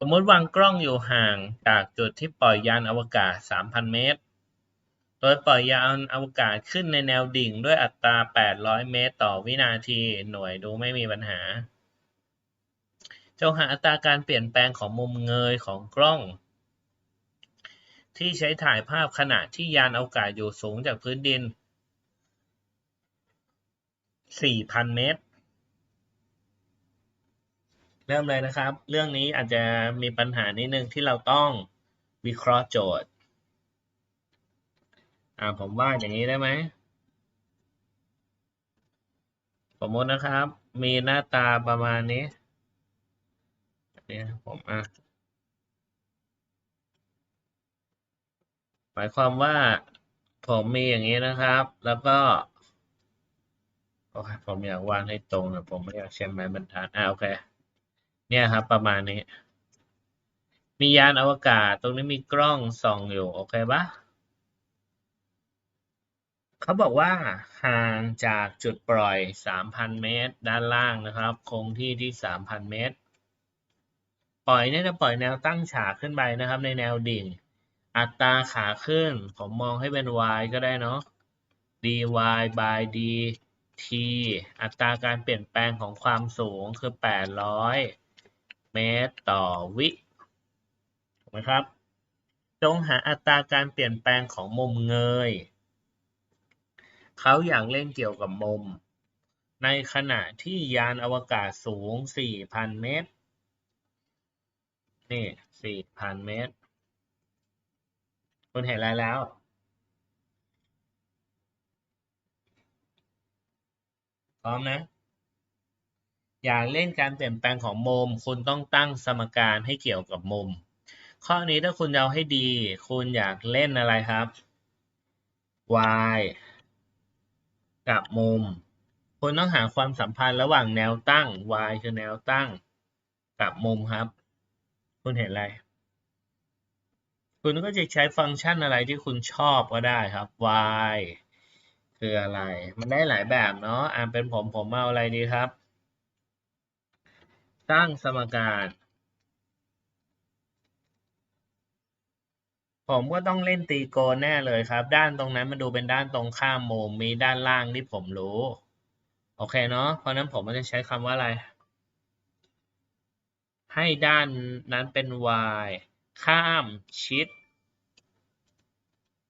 สมมติวางกล้องอยู่ห่างจากจุดที่ปล่อยยานอวกาศ 3,000 เมตร โดยปล่อยยานอวกาศขึ้นในแนวดิ่งด้วยอัตรา 800 เมตรต่อวินาที หน่วยดูไม่มีปัญหา จงหาอัตราการเปลี่ยนแปลงของมุมเงยของกล้อง ที่ใช้ถ่ายภาพขณะที่ยานอวกาศอยู่สูงจากพื้นดิน 4,000 เมตร เริ่มเลยนะครับ เรื่องนี้อาจจะมีปัญหานิดนึงที่เราต้องวิเคราะห์โจทย์ อ่าผมว่าอย่างนี้ได้ไหมสมมตินะครับ มีหน้าตาประมาณนี้เนี่ยผมอะหมายความว่าผมมีอย่างนี้นะครับ แล้วก็โอเคผมอยากวางให้ตรงแต่ผมไม่อยากใช้ไม้บรรทัดอ่าโอเค เนี่ยครับ ประมาณนี้ มียานอวกาศตรงนี้มีกล้องส่องอยู่ โอเคปะเขาบอกว่าห่างจากจุดปล่อย 3,000 เมตร ด้านล่างนะครับ คงที่ที่ 3,000 เมตร ปล่อยเนี่ยจะปล่อยแนวตั้งฉากขึ้นไปนะครับ ในแนวดิ่ง อัตราขาขึ้น ผมมองให้เป็น y ก็ได้เนาะ dy by dt อัตราการเปลี่ยนแปลงของความสูงคือ 800 เมตรต่อวิถูกไหมครับ จงหาอัตราการเปลี่ยนแปลงของมุมเงย เขาอยากเล่นเกี่ยวกับมุม ในขณะที่ยานอวกาศสูง 4,000 เมตร นี่ 4,000 เมตร คุณเห็นอะไรแล้วพร้อมนะ อยากเล่นการเปลี่ยนแปลงของมุม คุณต้องตั้งสมการให้เกี่ยวกับมุม ข้อนี้ถ้าคุณเอาให้ดี คุณอยากเล่นอะไรครับ y กับมุม คุณต้องหาความสัมพันธ์ระหว่างแนวตั้ง y คือแนวตั้ง กับมุมครับ คุณเห็นอะไร คุณก็จะใช้ฟังก์ชันอะไรที่คุณชอบก็ได้ครับ y คืออะไร มันได้หลายแบบเนาะอ่าเป็นผมผมเอาอะไรดีครับ ตั้งสมการผมก็ต้องเล่นตีโกนแน่เลยครับ ด้านตรงนั้นมันดูเป็นด้านตรงข้ามมุมมีด้านล่างที่ผมรู้ โอเคเนาะเพราะนั้นผมก็จะใช้คำว่าอะไร ให้ด้านนั้นเป็น y ข้ามชิด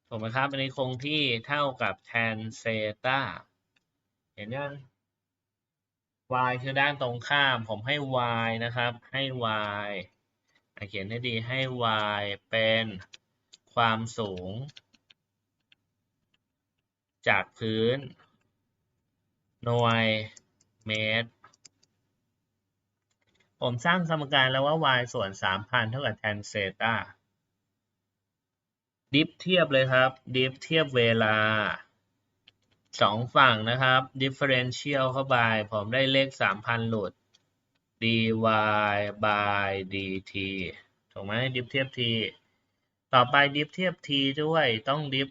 ถูกไหมครับ อันนี้คงที่เท่ากับ tan เซตาเห็นยัง y คือด้านตรงข้าม ผมให้ y นะครับ ให้ y เขียนให้ดีให้ y เป็นความสูง จากพื้น หน่วยเมตร ผมสร้างสมการแล้วว่า y ส่วน 3,000 เท่ากับ tan เซตาดิฟเทียบเลยครับ ดิฟเทียบเวลา สองฝั่งนะครับ differential เข้าไป ผมได้เลข3,000หลุด dy by dt ถูกไหมดิฟเทียบ t ต่อไปดิฟเทียบ t ด้วยต้องดิฟ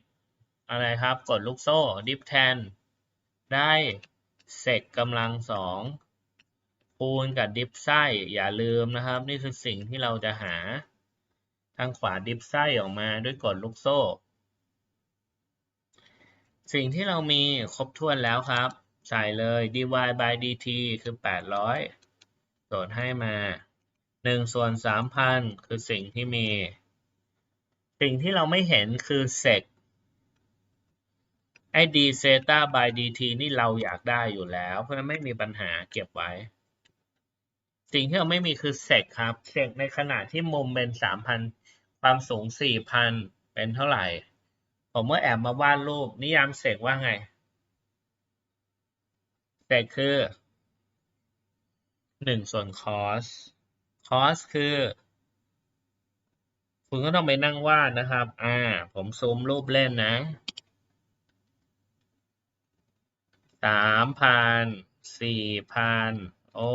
อะไรครับ กดลูกโซ่ดิฟแทน ได้เซกกำลังสองคูณกับดิฟไส้อย่าลืมนะครับ นี่คือสิ่งที่เราจะหา ทางขวาดิฟไส้ออกมาด้วยกดลูกโซ่ สิ่งที่เรามีครบถ้วนแล้วครับ ใส่เลย dy by dt คือ 800 โจทย์ให้มา 1 ส่วน 3,000 คือสิ่งที่มี สิ่งที่เราไม่เห็นคือ sec ไอ้ d เซตา by dt นี่เราอยากได้อยู่แล้ว เพราะฉะนั้นไม่มีปัญหาเก็บไว้ สิ่งที่เราไม่มีคือ sec ครับ sec ในขณะที่มุมเป็น 3,000 ความสูง 4,000 เป็นเท่าไหร่ ผมก็แอบมาวาดรูป นิยามเสกว่าไง เสกคือ1ส่วน cos cos คือ คุณก็ต้องไปนั่งวาดนะครับ อ่า ผมซูมรูปเล่นนะสามพันสี่พันโอ้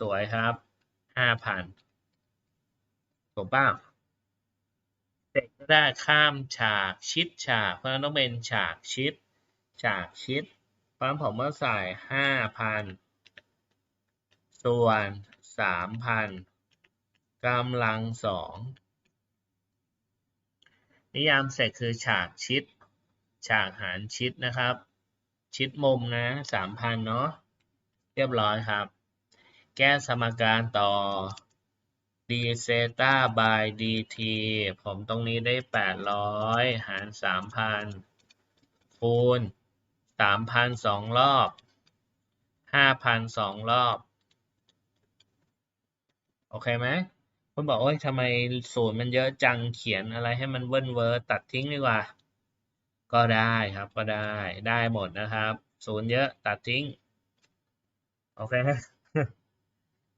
สวย ๆ ครับห้าพันถูกป่ะ เด็กก็ได้ข้ามฉากชิดฉากเพราะฉะนั้นต้องเป็นฉากชิด ฉากชิดเพราะฉะนั้นผมก็ใส่ห้าพันส่วนสามพันกำลังสองนิยามเสร็จคือฉากชิด ฉากหารชิดนะครับ ชิดมุมนะสามพันเนาะเรียบร้อยครับ แก้สมการต่อ d เซต้า by dt ผมตรงนี้ได้800หาร3,000คูณ3,000สองรอบ5,000สองรอบ โอเคไหมคุณบอกโอ้ยทำไมศูนย์มันเยอะจังเขียนอะไรให้มันเวิ้นเวอร์ตัดทิ้งดีกว่า ก็ได้ครับก็ได้ได้หมดนะครับ ศูนย์เยอะตัดทิ้ง โอเค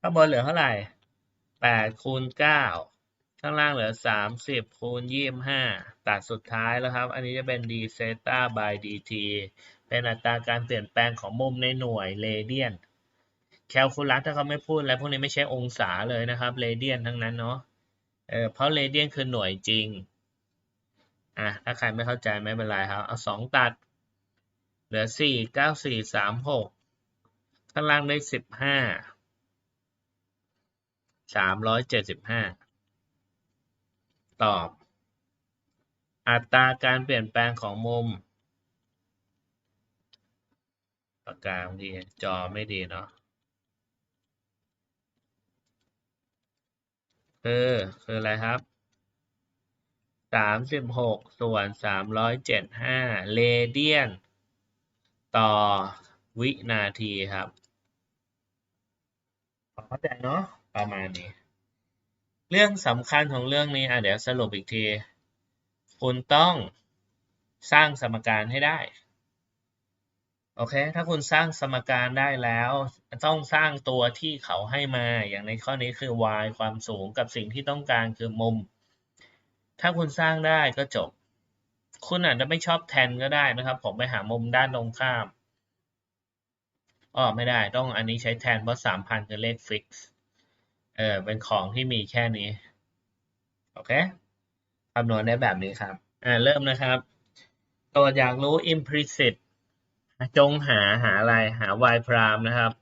ข้างบนเหลือเท่าไหร่ แปดคูณเก้าข้างล่างเหลือสามสิบคูณยี่ห้าตัดสุดท้ายแล้วครับ อันนี้จะเป็น d เซต้า by dt เป็นอัตราการเปลี่ยนแปลงของมุมในหน่วยเรเดียนแคลคูลัสถ้าเขาไม่พูดอะไรพวกนี้ไม่ใช่องศาเลยนะครับเรเดียนทั้งนั้นเนาะเออเพราะเรเดียนคือหน่วยจริงอะถ้าใครไม่เข้าใจไม่เป็นไรครับ เอาสองตัด เหลือสี่เก้าสี่สามหกข้างล่างได้สิบห้า สามร้อยเจ็ดสิบห้าตอบ อัตราการเปลี่ยนแปลงของมุมปากกาบางทีจอไม่ดีเนาะคือคืออะไรครับสามสิบหกส่วนสามร้อยเจ็ดห้าเรเดียน ต่อวินาทีครับเข้าใจเนาะ ประมาณนี้ เรื่องสำคัญของเรื่องนี้อะเดี๋ยวสรุปอีกที คุณต้องสร้างสมการให้ได้ โอเค ถ้าคุณสร้างสมการได้แล้ว ต้องสร้างตัวที่เขาให้มา อย่างในข้อนี้คือ y ความสูงกับสิ่งที่ต้องการคือมุม ถ้าคุณสร้างได้ก็จบ คุณอาจจะไม่ชอบแทนก็ได้นะครับ ผมไปหามุมด้านตรงข้ามอ๋อไม่ได้ ต้องอันนี้ใช้แทนเพราะสามพันคือเลขฟิกซ์ เออเป็นของที่มีแค่นี้ โอเคคำนวณได้แบบนี้ครับอ่าเริ่มนะครับตัวอยากรู้ implicit จงหาหาอะไรหา y prime นะครับ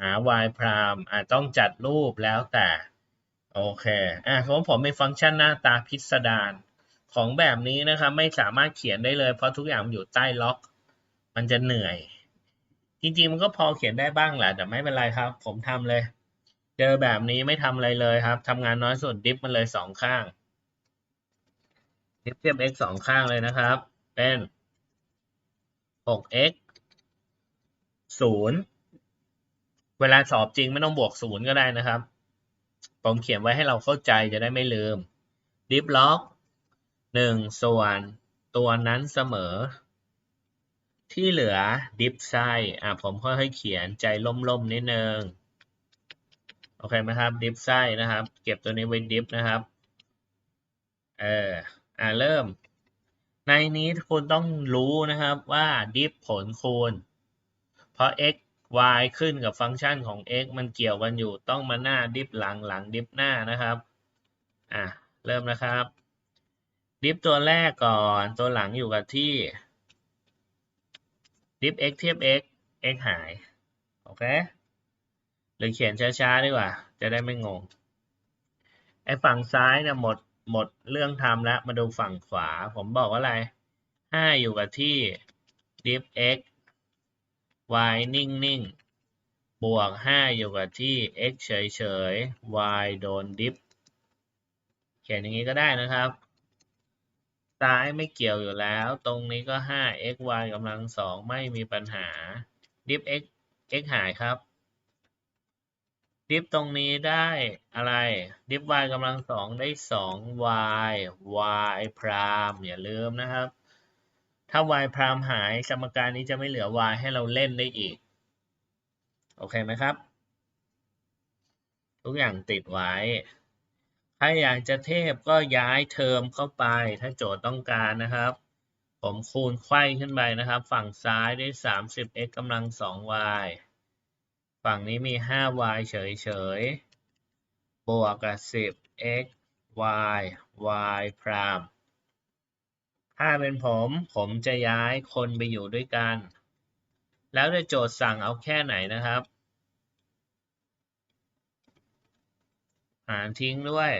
หา y prime อ่าต้องจัดรูปแล้วแต่ โอเคอ่าของผมมีฟังก์ชันหน้าตาพิสดารของแบบนี้นะครับ ไม่สามารถเขียนได้เลย เพราะทุกอย่างมันอยู่ใต้ล็อก มันจะเหนื่อย จริงๆมันก็พอเขียนได้บ้างแหละแต่ไม่เป็นไรครับ ผมทำเลย เจอแบบนี้ไม่ทำอะไรเลยครับทำงานน้อยสุดดิฟมันเลยสองข้าง ดิฟเทียบ x สองข้างเลยนะครับ เป็น 6x 0 เวลาสอบจริงไม่ต้องบวก 0 ก็ได้นะครับ ผมเขียนไว้ให้เราเข้าใจจะได้ไม่ลืม ดิฟล็อก 1 ส่วนตัวนั้นเสมอ ที่เหลือดิฟไซอะผมค่อยๆเขียนใจล่มๆนิดนึง โอเคไหมครับดิฟไซนะครับ เก็บตัวนี้ไว้ดิฟนะครับเอออะเริ่ม ในนี้คุณต้องรู้นะครับว่าดิฟผลคูณ เพราะ x y ขึ้นกับฟังก์ชันของ x มันเกี่ยวกันอยู่ต้องมาหน้าดิฟหลังหลังดิฟหน้านะครับอะเริ่มนะครับ ดิฟตัวแรกก่อนตัวหลังอยู่กับที่ดิฟ x เทียบ x x หาย โอเค หรือเขียนช้าๆดีกว่า จะได้ไม่งง ไอ้ฝั่งซ้ายเนี่ยหมดหมดเรื่องทำแล้ว มาดูฝั่งขวา ผมบอกว่าอะไรห้าอยู่กับที่ diff x y นิ่งนิ่งบวกห้าอยู่กับที่ x เฉยเฉย y โดน diff เขียนอย่างนี้ก็ได้นะครับ ซ้ายไม่เกี่ยวอยู่แล้ว ตรงนี้ก็ห้า x y กำลังสองไม่มีปัญหา diff x x หายครับ ดิฟตรงนี้ได้อะไร ดิฟ y กำลังสองได้สอง y y พรามอย่าลืมนะครับ ถ้า y พรามหายสมการนี้จะไม่เหลือ y ให้เราเล่นได้อีก โอเคไหมครับ ทุกอย่างติดไว้ ถ้าอยากจะเทพก็ย้ายเทอมเข้าไป ถ้าโจทย์ต้องการนะครับ ผมคูณไขว้ขึ้นไปนะครับ ฝั่งซ้ายได้ 30x กำลัง 2y ฝั่งนี้มี 5y เฉยๆ บวกกับ 10x y y พรามถ้าเป็นผม ผมจะย้ายคนไปอยู่ด้วยกัน แล้วจะโจทย์สั่งเอาแค่ไหนนะครับ หารทิ้งด้วย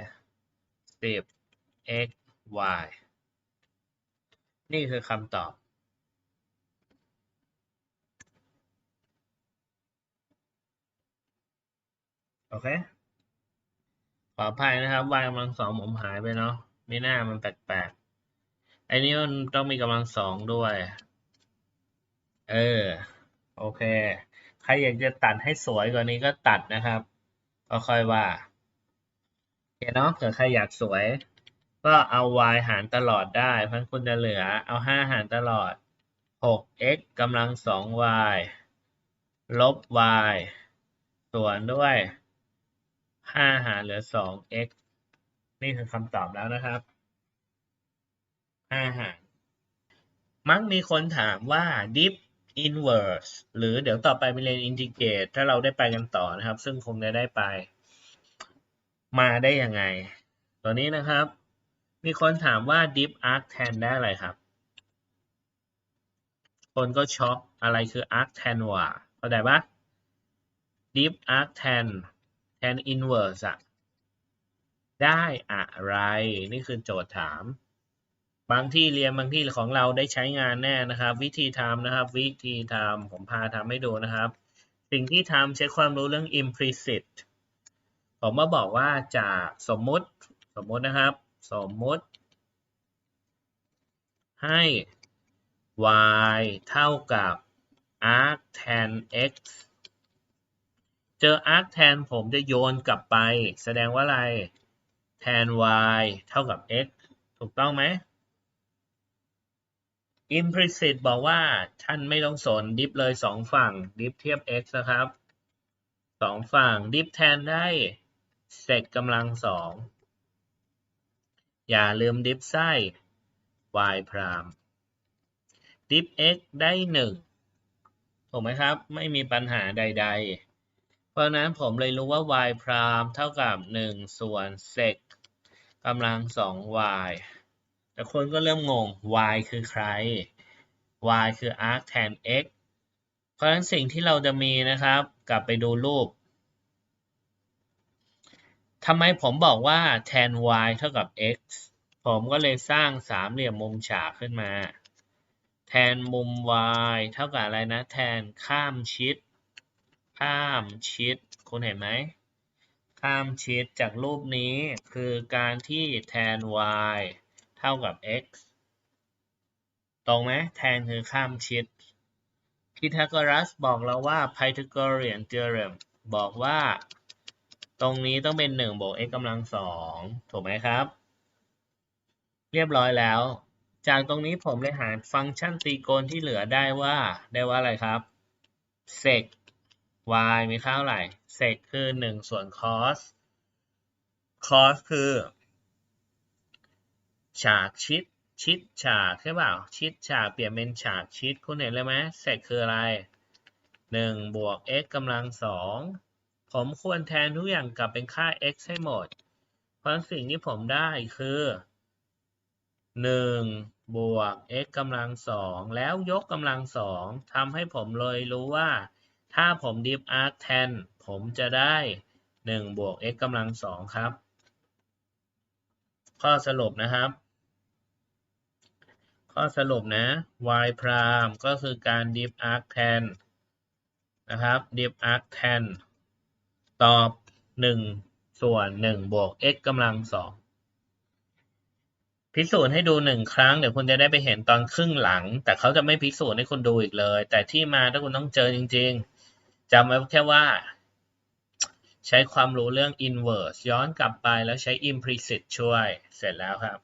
10 x y นี่คือคำตอบ โอเค ขออภัยนะครับ y กำลังสองผมหายไปเนาะไม่น่ามันแปลกๆไอ้นี่มันต้องมีกำลังสองด้วย เออ โอเค ใครอยากจะตัดให้สวยกว่านี้ก็ตัดนะครับ ก็ค่อยว่าเคเนาะเผื่อใครอยากสวย ก็เอา y หารตลอดได้เพราะคุณจะเหลือ เอา 5 หารตลอด 6x กำลัง 2y ลบ y ส่วนด้วย 5หารเหลือ 2x นี่คือคำตอบแล้วนะครับ5หารมักมีคนถามว่า dip inverse หรือเดี๋ยวต่อไปไปเรียน integrate ถ้าเราได้ไปกันต่อนะครับ ซึ่งคงจะได้ไป มาได้ยังไง ตัวนี้นะครับ มีคนถามว่า dip arctan ได้อะไรครับ คนก็ช็อกอะไรคือ arctan วะเข้าใจปะ dip arctan tan inverse อะได้อะไร นี่คือโจทย์ถาม บางที่เรียนบางที่ของเราได้ใช้งานแน่นะครับ วิธีทำนะครับ วิธีทำผมพาทำให้ดูนะครับ สิ่งที่ทำใช้ความรู้เรื่อง implicit ผมมาบอกว่าจากสมมุติสมมุตินะครับ สมมุติให้ y เท่ากับ arctan x เจอ arctan ผมจะโยนกลับไป แสดงว่าอะไร tan y เท่ากับ x ถูกต้องไหม implicit บอกว่าท่านไม่ต้องสนดิฟเลยสองฝั่ง ดิฟเทียบ x นะครับสองฝั่ง ดิฟแทนได้เศษกำลังสองอย่าลืมดิฟไส้ y พรามดิฟ x ได้หนึ่งถูกไหมครับ ไม่มีปัญหาใด ๆ ราะนั้นผมเลยรู้ว่า y พรามเท่ากับ 1 ส่วนเศษกำลัง 2y แต่คนก็เริ่มงง y คือใคร y คือ arctan x เพราะฉะนั้นสิ่งที่เราจะมีนะครับ กลับไปดูรูปทำไมผมบอกว่า tan y เท่ากับ x ผมก็เลยสร้างสามเหลี่ยมมุมฉากขึ้นมา tan มุม y เท่ากับอะไรนะ tan ข้ามชิด ข้ามชิดคุณเห็นไหมข้ามชิดจากรูปนี้คือการที่ tan y เท่ากับ x ตรงไหมแทนคือข้ามชิดพีทาโกรัสบอกเราว่า Pythagorean theorem บอกว่า ตรงนี้ต้องเป็น 1 บวก x กำลังสองถูกไหมครับ เรียบร้อยแล้ว จากตรงนี้ผมเลยหาฟังก์ชันตรีโกณที่เหลือได้ว่า ได้ว่าอะไรครับ sec y มีค่าเท่าไหร่ sec คือ 1 ส่วน cos cos คือ ฉากชิด ชิดฉากใช่เปล่า ชิดฉากเปลี่ยนเป็นฉากชิด คุณเห็นเลยไหมเศษคืออะไร 1 บวก x กำลังสองผมควรแทนทุกอย่างกลับเป็นค่า x ให้หมด เพราะสิ่งที่ผมได้คือ 1 บวก x กำลังสองแล้วยกกำลังสองทำให้ผมเลยรู้ว่า ถ้าผมดิฟอาร์คแทนผมจะได้ 1 บวก x กำลังสองครับ ข้อสรุปนะครับ ข้อสรุปนะ y พรามก็คือการ diff arc tan นะครับ diff arc tan ตอบ 1 ส่วน 1 บวก x กำลังสองพิสูจน์ให้ดูหนึ่งครั้งเดี๋ยวคุณจะได้ไปเห็นตอนครึ่งหลัง แต่เขาจะไม่พิสูจน์ให้คุณดูอีกเลย แต่ที่มาถ้าคุณต้องเจอจริง ๆ จำไว้แค่ว่า ใช้ความรู้เรื่อง inverse ย้อนกลับไปแล้วใช้ implicit ช่วยเสร็จแล้วครับ